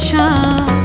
আশা